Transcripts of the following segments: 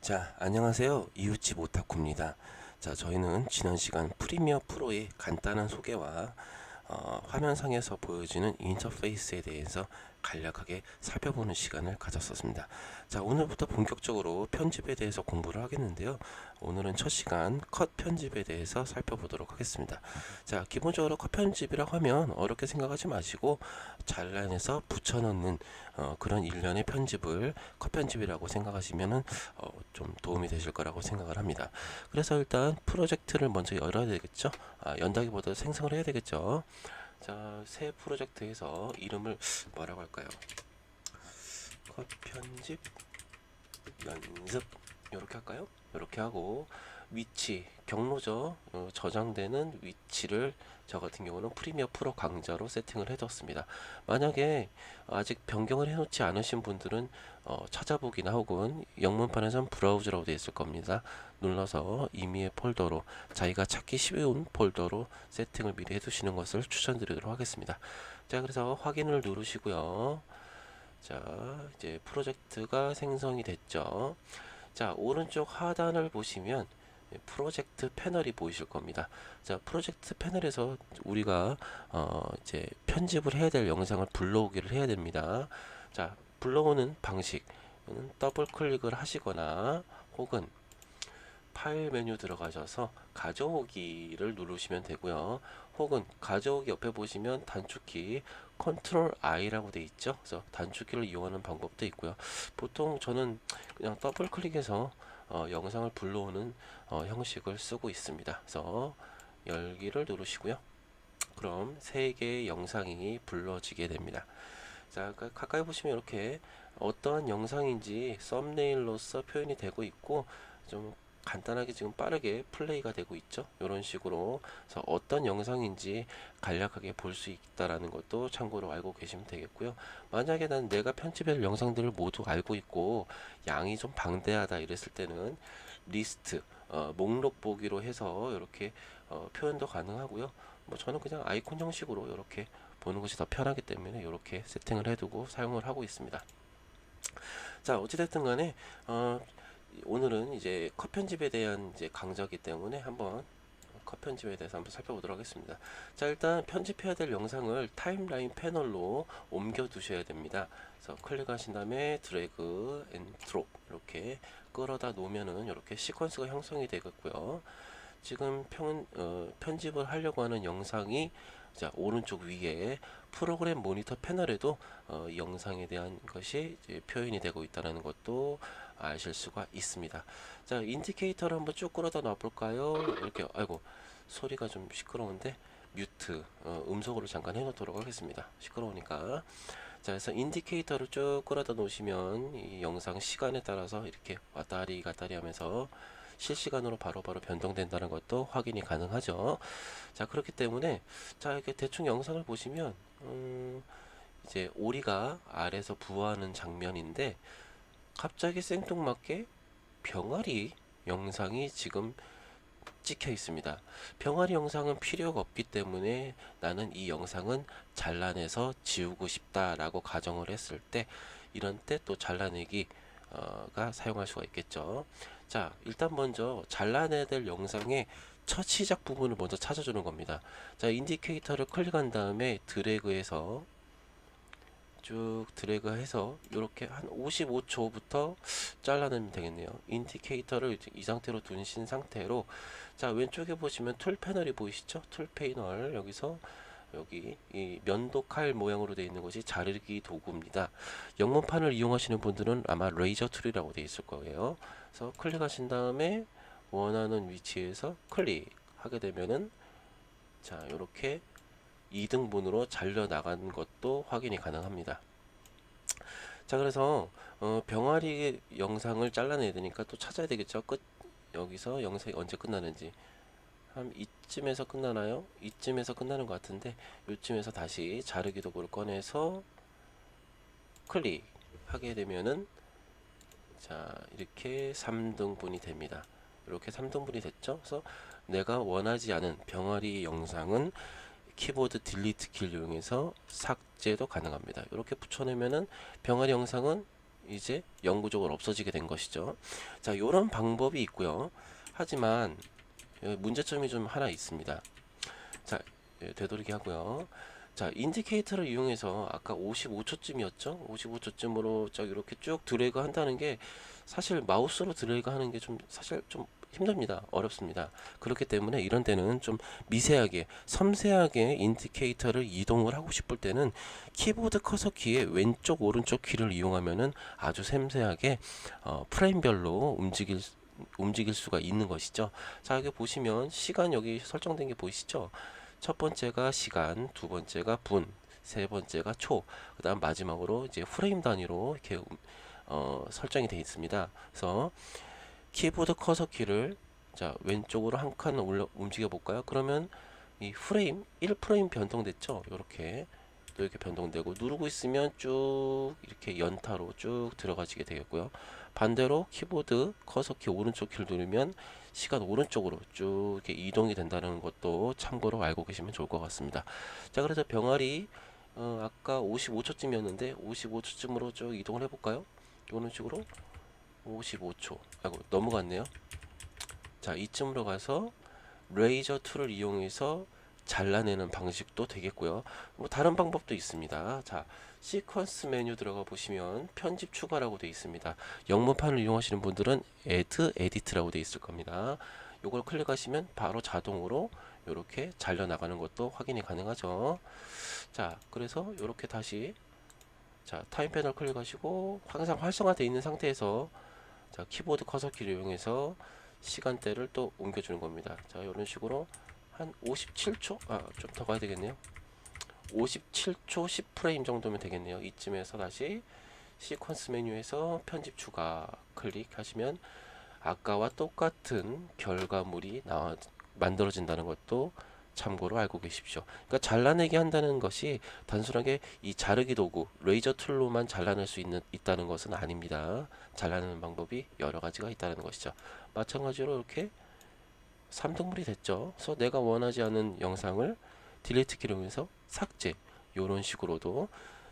자, 안녕하세요. 이웃집 오타쿠입니다. 자, 저희는 지난 시간 프리미어 프로의 간단한 소개와 어, 화면상에서 보여지는 인터페이스에 대해서 간략하게 살펴보는 시간을 가졌었습니다. 자, 오늘부터 본격적으로 편집에 대해서 공부를 하겠는데요. 오늘은 첫 시간 컷 편집에 대해서 살펴보도록 하겠습니다. 자, 기본적으로 컷 편집이라고 하면 어렵게 생각하지 마시고 잘라내서 붙여넣는 어, 그런 일련의 편집을 컷 편집이라고 생각하시면은 어, 좀 도움이 되실 거라고 생각을 합니다. 그래서 일단 프로젝트를 먼저 열어야 되겠죠. 아, 연다기보다 생성을 해야 되겠죠. 자, 새 프로젝트에서 이름을 뭐라고 할까요? 컷 편집 연습 이렇게 할까요? 이렇게 하고 위치 경로죠. 어, 저장되는 위치를 저 같은 경우는 프리미어 프로 강좌로 세팅을 해뒀습니다. 만약에 아직 변경을 해놓지 않으신 분들은 어, 찾아보기나 혹은 영문판에선 브라우저라고 되어 있을 겁니다. 눌러서 임의의 폴더로 자기가 찾기 쉬운 폴더로 세팅을 미리 해두시는 것을 추천드리도록 하겠습니다. 자, 그래서 확인을 누르시고요. 자, 이제 프로젝트가 생성이 됐죠. 자, 오른쪽 하단을 보시면 프로젝트 패널이 보이실 겁니다. 자, 프로젝트 패널에서 우리가 어, 이제 편집을 해야 될 영상을 불러오기를 해야 됩니다. 자, 불러오는 방식은 더블 클릭을 하시거나 혹은 파일 메뉴 들어가셔서 가져오기를 누르시면 되고요. 혹은 가져오기 옆에 보시면 단축키 컨트롤 I라고 돼 있죠. 그래서 단축키를 이용하는 방법도 있고요. 보통 저는 그냥 더블 클릭해서 어, 영상을 불러오는 어, 형식을 쓰고 있습니다. 그래서 열기를 누르시고요. 그럼 세 개의 영상이 불러지게 됩니다. 자, 가- 가까이 보시면 이렇게 어떠한 영상인지 썸네일로서 표현이 되고 있고 좀 간단하게 지금 빠르게 플레이가 되고 있죠. 이런 식으로 그래서 어떤 영상인지 간략하게 볼 수 있다라는 것도 참고로 알고 계시면 되겠고요. 만약에 난 내가 편집할 영상들을 모두 알고 있고 양이 좀 방대하다 이랬을 때는 리스트 어, 목록 보기로 해서 이렇게 어, 표현도 가능하고요. 뭐 저는 그냥 아이콘 형식으로 이렇게 보는 것이 더 편하기 때문에 이렇게 세팅을 해두고 사용을 하고 있습니다. 자 어찌됐든 간에 어, 오늘은 이제 컷 편집에 대한 이제 강좌이기 때문에 한번 컷 편집에 대해서 한번 살펴보도록 하겠습니다. 자 일단 편집해야 될 영상을 타임라인 패널로 옮겨 두셔야 됩니다. 그래서 클릭하신 다음에 드래그 앤 드롭 이렇게 끌어다 놓으면은 이렇게 시퀀스가 형성이 되겠고요. 지금 편, 어, 편집을 하려고 하는 영상이 자 오른쪽 위에 프로그램 모니터 패널에도 어, 이 영상에 대한 것이 표현이 되고 있다는 것도 아실 수가 있습니다. 자 인디케이터를 한번 쭉 끌어다 놔볼까요? 이렇게 아이고 소리가 좀 시끄러운데 뮤트 어, 음성으로 잠깐 해놓도록 하겠습니다. 시끄러우니까 자 그래서 인디케이터를 쭉 끌어다 놓으시면 이 영상 시간에 따라서 이렇게 왔다리 갔다리 하면서 실시간으로 바로바로 변동된다는 것도 확인이 가능하죠. 자 그렇기 때문에 자 이렇게 대충 영상을 보시면 음, 이제 오리가 아래서 부화하는 장면인데 갑자기 생뚱맞게 병아리 영상이 지금 찍혀 있습니다. 병아리 영상은 필요가 없기 때문에 나는 이 영상은 잘라내서 지우고 싶다라고 가정을 했을 때 이런 때 또 잘라내기 가 사용할 수가 있겠죠. 자, 일단 먼저 잘라내야 될 영상의 첫 시작 부분을 먼저 찾아주는 겁니다. 자, 인디케이터를 클릭한 다음에 드래그해서 쭉 드래그해서 이렇게 한 55초부터 잘라내면 되겠네요. 인디케이터를 이 상태로 두신 상태로 자 왼쪽에 보시면 툴 패널이 보이시죠? 툴 패널 여기서 여기 이 면도 칼 모양으로 되어 있는 것이 자르기 도구입니다. 영문판을 이용하시는 분들은 아마 레이저 툴이라고 되어 있을 거예요. 그래서 클릭하신 다음에 원하는 위치에서 클릭하게 되면은 자 이렇게 2등분으로 잘려 나간 것도 확인이 가능합니다. 자 그래서 어, 병아리 영상을 잘라내야 되니까 또 찾아야 되겠죠. 끝 여기서 영상이 언제 끝나는지 한 이쯤에서 끝나나요? 이쯤에서 끝나는 것 같은데 이쯤에서 다시 자르기 도구를 꺼내서 클릭하게 되면은 자 이렇게 3등분이 됩니다. 이렇게 3등분이 됐죠. 그래서 내가 원하지 않은 병아리 영상은 키보드 딜리트 키를 이용해서 삭제도 가능합니다. 이렇게 붙여내면은 병아리 영상은 이제 영구적으로 없어지게 된 것이죠. 자, 이런 방법이 있고요. 하지만 예, 문제점이 좀 하나 있습니다. 자, 예, 되돌리기 하고요. 자, 인디케이터를 이용해서 아까 55초쯤이었죠? 55초쯤으로 쫙 이렇게 쭉 드래그 한다는 게 사실 마우스로 드래그 하는 게 좀 사실 좀 힘듭니다. 어렵습니다. 그렇기 때문에 이런 때는 좀 미세하게, 섬세하게 인디케이터를 이동을 하고 싶을 때는 키보드 커서 키의 왼쪽, 오른쪽 키를 이용하면은 아주 섬세하게 어, 프레임별로 움직일 수- 움직일 수가 있는 것이죠. 자, 여기 보시면 시간 여기 설정된 게 보이시죠? 첫 번째가 시간, 두 번째가 분, 세 번째가 초, 그 다음 마지막으로 이제 프레임 단위로 이렇게 음, 어, 설정이 되어 있습니다. 그래서 키보드 커서 키를 자 왼쪽으로 한 칸 올려 움직여 볼까요? 그러면 이 프레임 1프레임 변동됐죠? 이렇게 또 이렇게 변동되고 누르고 있으면 쭉 이렇게 연타로 쭉 들어가지게 되겠고요. 반대로 키보드 커서 키 오른쪽 키를 누르면 시간 오른쪽으로 쭉 이렇게 이동이 된다는 것도 참고로 알고 계시면 좋을 것 같습니다. 자, 그래서 병아리 어, 아까 55초쯤이었는데 55초쯤으로 쭉 이동을 해볼까요? 이런 식으로 55초. 아이고 넘어갔네요. 자, 이쯤으로 가서 레이저 툴을 이용해서 잘라내는 방식도 되겠고요. 뭐 다른 방법도 있습니다. 자, 시퀀스 메뉴 들어가 보시면 편집 추가라고 되어 있습니다. 영문판을 이용하시는 분들은 Add, Edit라고 되어 있을 겁니다. 요걸 클릭하시면 바로 자동으로 이렇게 잘려 나가는 것도 확인이 가능하죠. 자, 그래서 이렇게 다시 자, 타임 패널 클릭하시고 항상 활성화되어 있는 상태에서 자, 키보드 커서 키를 이용해서 시간대를 또 옮겨주는 겁니다. 자, 이런 식으로 한 57초, 아, 좀 더 가야 되겠네요. 57초 10프레임 정도면 되겠네요. 이쯤에서 다시 시퀀스 메뉴에서 편집 추가 클릭하시면 아까와 똑같은 결과물이 나와 만들어진다는 것도 참고로 알고 계십시오. 그러니까 잘라내기 한다는 것이 단순하게 이 자르기 도구 레이저 툴로만 잘라낼 수 있는 있다는 것은 아닙니다. 잘라내는 방법이 여러 가지가 있다는 것이죠. 마찬가지로 이렇게 3등분이 됐죠. 그래서 내가 원하지 않은 영상을 딜리트 이용해서 삭제 이런 식으로도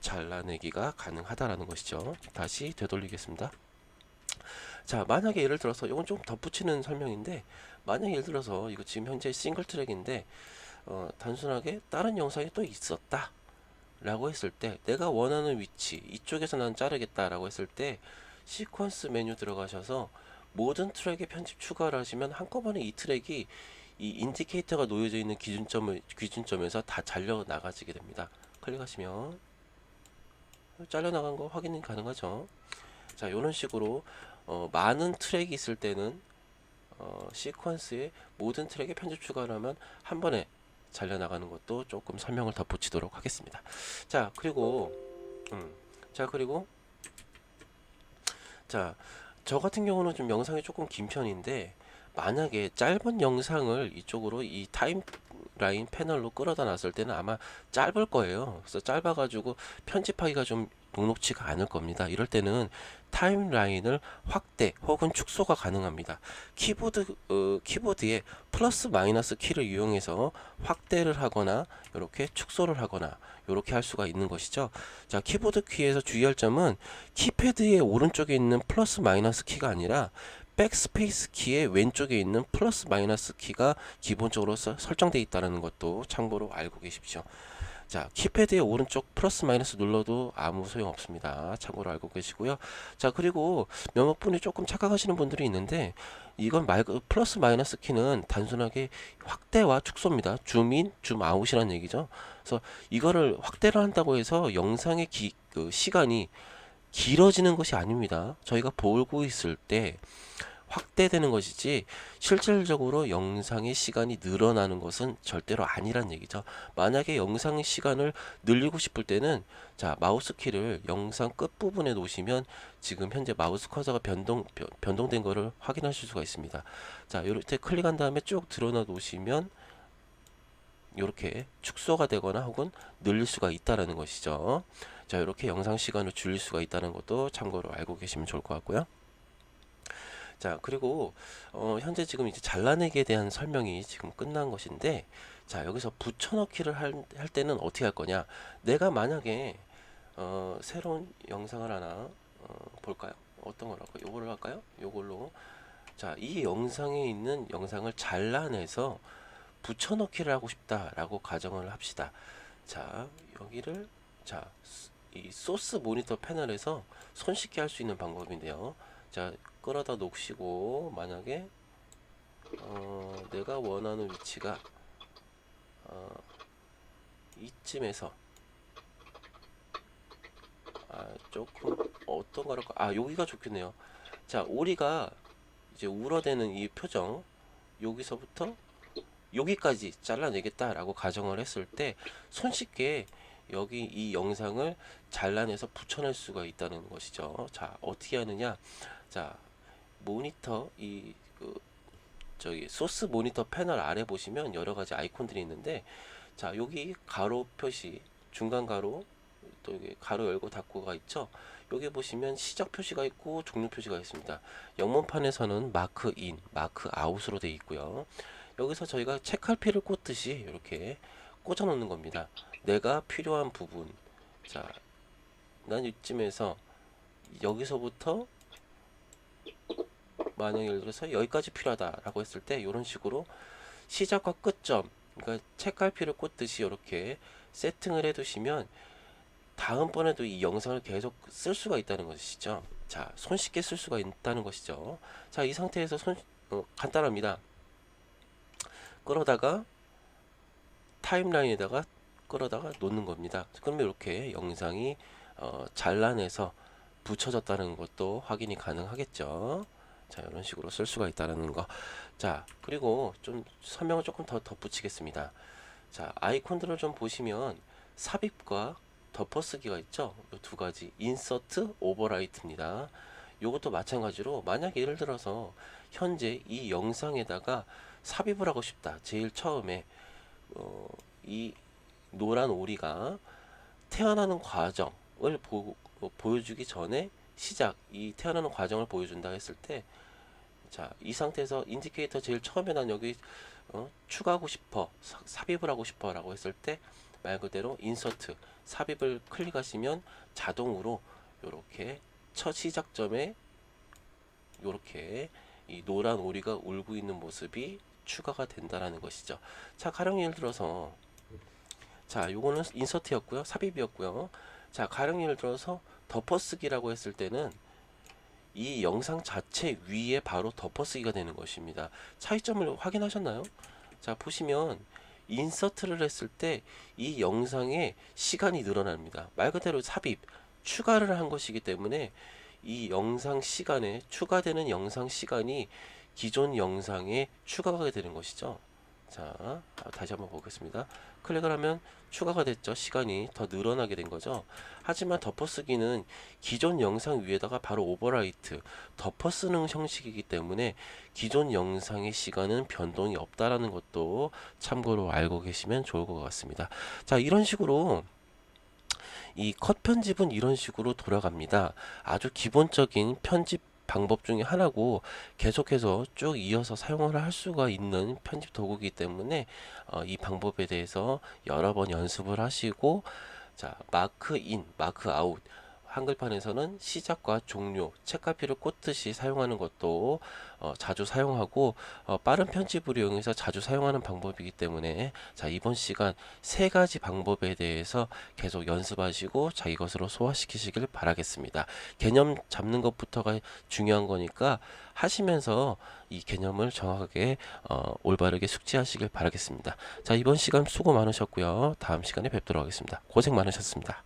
잘라내기가 가능하다라는 것이죠. 다시 되돌리겠습니다. 자, 만약에 예를 들어서 이건 좀 덧붙이는 설명인데 만약에 예를 들어서 이거 지금 현재 싱글 트랙인데 어, 단순하게 다른 영상이 또 있었다 라고 했을 때 내가 원하는 위치 이쪽에서 난 자르겠다 라고 했을 때 시퀀스 메뉴 들어가셔서 모든 트랙에 편집 추가를 하시면 한꺼번에 이 트랙이 이 인디케이터가 놓여져 있는 기준점을 기준점에서 다 잘려 나가지게 됩니다. 클릭하시면 잘려 나간 거 확인이 가능하죠. 자, 이런 식으로 어, 많은 트랙이 있을 때는 어, 시퀀스에 모든 트랙에 편집 추가를 하면 한 번에 잘려 나가는 것도 조금 설명을 덧붙이도록 하겠습니다. 자, 그리고 음, 자, 그리고 자, 저 같은 경우는 좀 영상이 조금 긴 편인데 만약에 짧은 영상을 이쪽으로 이 타임 라인 패널로 끌어다 놨을 때는 아마 짧을 거예요. 그래서 짧아가지고 편집하기가 좀 녹록치가 않을 겁니다. 이럴 때는 타임라인을 확대 혹은 축소가 가능합니다. 키보드 어, 키보드에 플러스 마이너스 키를 이용해서 확대를 하거나 이렇게 축소를 하거나 이렇게 할 수가 있는 것이죠. 자, 키보드 키에서 주의할 점은 키패드의 오른쪽에 있는 플러스 마이너스 키가 아니라 백스페이스 키의 왼쪽에 있는 플러스 마이너스 키가 기본적으로 서- 설정되어 있다는 것도 참고로 알고 계십시오. 자, 키패드의 오른쪽 플러스 마이너스 눌러도 아무 소용 없습니다. 참고로 알고 계시고요. 자, 그리고 몇몇 분이 조금 착각하시는 분들이 있는데 이건 말 플러스 마이너스 키는 단순하게 확대와 축소입니다. 줌인, 줌아웃이라는 얘기죠. 그래서 이거를 확대를 한다고 해서 영상의 기, 그 시간이 길어지는 것이 아닙니다. 저희가 보고 있을 때 확대되는 것이지 실질적으로 영상의 시간이 늘어나는 것은 절대로 아니란 얘기죠. 만약에 영상의 시간을 늘리고 싶을 때는 자 마우스 키를 영상 끝 부분에 놓으시면 지금 현재 마우스 커서가 변동 변- 변동된 거를 확인하실 수가 있습니다. 자 이렇게 클릭한 다음에 쭉 드러나 놓으시면 이렇게 축소가 되거나 혹은 늘릴 수가 있다라는 것이죠. 자 이렇게 영상 시간을 줄일 수가 있다는 것도 참고로 알고 계시면 좋을 것 같고요. 자 그리고 어, 현재 지금 이제 잘라내기에 대한 설명이 지금 끝난 것인데 자 여기서 붙여넣기를 할, 할 때는 어떻게 할 거냐 내가 만약에 어, 새로운 영상을 하나 어, 볼까요? 어떤 걸 할까요? 요걸로 할까요? 요걸로 자, 이 영상에 있는 영상을 잘라내서 붙여넣기를 하고 싶다라고 가정을 합시다. 자, 여기를 자, 스- 이 소스 모니터 패널에서 손쉽게 할 수 있는 방법인데요. 자, 끌어다 놓으시고 만약에 어, 내가 원하는 위치가 어, 이쯤에서 아, 조금 어떤 거랄까? 아, 여기가 좋겠네요. 자, 오리가 이제 울어대는 이 표정 여기서부터 여기까지 잘라내겠다 라고 가정을 했을 때 손쉽게 여기 이 영상을 잘라내서 붙여낼 수가 있다는 것이죠. 자, 어떻게 하느냐? 자, 모니터 이 그 저기 소스 모니터 패널 아래 보시면 여러 가지 아이콘들이 있는데 자, 여기 가로 표시, 중간 가로, 또 여기 가로 열고 닫고가 있죠. 여기 보시면 시작 표시가 있고 종료 표시가 있습니다. 영문판에서는 마크 인, 마크 아웃으로 되어 있고요. 여기서 저희가 책갈피를 꽂듯이 이렇게 꽂아 놓는 겁니다. 내가 필요한 부분. 자, 난 이쯤에서 여기서부터 만약 예를 들어서 여기까지 필요하다라고 했을 때 이런 식으로 시작과 끝점 그러니까 책갈피를 꽂듯이 이렇게 세팅을 해 두시면 다음번에도 이 영상을 계속 쓸 수가 있다는 것이죠. 자, 손쉽게 쓸 수가 있다는 것이죠. 자, 이 상태에서 손, 어, 간단합니다. 끌어다가 타임라인에다가 끌어다가 놓는 겁니다. 그러면 이렇게 영상이 어, 잘라내서 붙여졌다는 것도 확인이 가능하겠죠. 자, 이런 식으로 쓸 수가 있다는 거. 자, 그리고 좀 설명을 조금 더 덧붙이겠습니다. 자, 아이콘들을 좀 보시면 삽입과 덮어쓰기가 있죠. 이 두 가지 인서트, 오버라이트입니다. 이것도 마찬가지로 만약 예를 들어서 현재 이 영상에다가 삽입을 하고 싶다. 제일 처음에 어, 이 노란 오리가 태어나는 과정을 보, 어, 보여주기 전에 시작 이 태어나는 과정을 보여준다 했을 때 자, 이 상태에서 인디케이터 제일 처음에 난 여기 어, 추가하고 싶어 사- 삽입을 하고 싶어 라고 했을 때 말 그대로 인서트 삽입을 클릭하시면 자동으로 이렇게 첫 시작점에 이렇게 이 노란 오리가 울고 있는 모습이 추가가 된다라는 것이죠. 자, 가령 예를 들어서 자, 요거는 인서트였고요. 삽입이었고요. 자, 가령 예를 들어서 덮어쓰기라고 했을 때는 이 영상 자체 위에 바로 덮어쓰기가 되는 것입니다. 차이점을 확인하셨나요? 자, 보시면 인서트를 했을 때 이 영상의 시간이 늘어납니다. 말 그대로 삽입, 추가를 한 것이기 때문에 이 영상 시간에 추가되는 영상 시간이 기존 영상에 추가가 되는 것이죠. 자, 아, 다시 한번 보겠습니다. 클릭을 하면 추가가 됐죠. 시간이 더 늘어나게 된 거죠. 하지만 덮어쓰기는 기존 영상 위에다가 바로 오버라이트, 덮어쓰는 형식이기 때문에 기존 영상의 시간은 변동이 없다라는 것도 참고로 알고 계시면 좋을 것 같습니다. 자, 이런 식으로 이 컷 편집은 이런 식으로 돌아갑니다. 아주 기본적인 편집 방법 중에 하나고 계속해서 쭉 이어서 사용을 할 수가 있는 편집 도구이기 때문에 어, 이 방법에 대해서 여러 번 연습을 하시고 자 마크 인, 마크 아웃 한글판에서는 시작과 종료, 책갈피를 꽂듯이 사용하는 것도 어, 자주 사용하고 어, 빠른 편집을 이용해서 자주 사용하는 방법이기 때문에 자 이번 시간 세 가지 방법에 대해서 계속 연습하시고 자기 것으로 소화시키시길 바라겠습니다. 개념 잡는 것부터가 중요한 거니까 하시면서 이 개념을 정확하게 어, 올바르게 숙지하시길 바라겠습니다. 자 이번 시간 수고 많으셨고요. 다음 시간에 뵙도록 하겠습니다. 고생 많으셨습니다.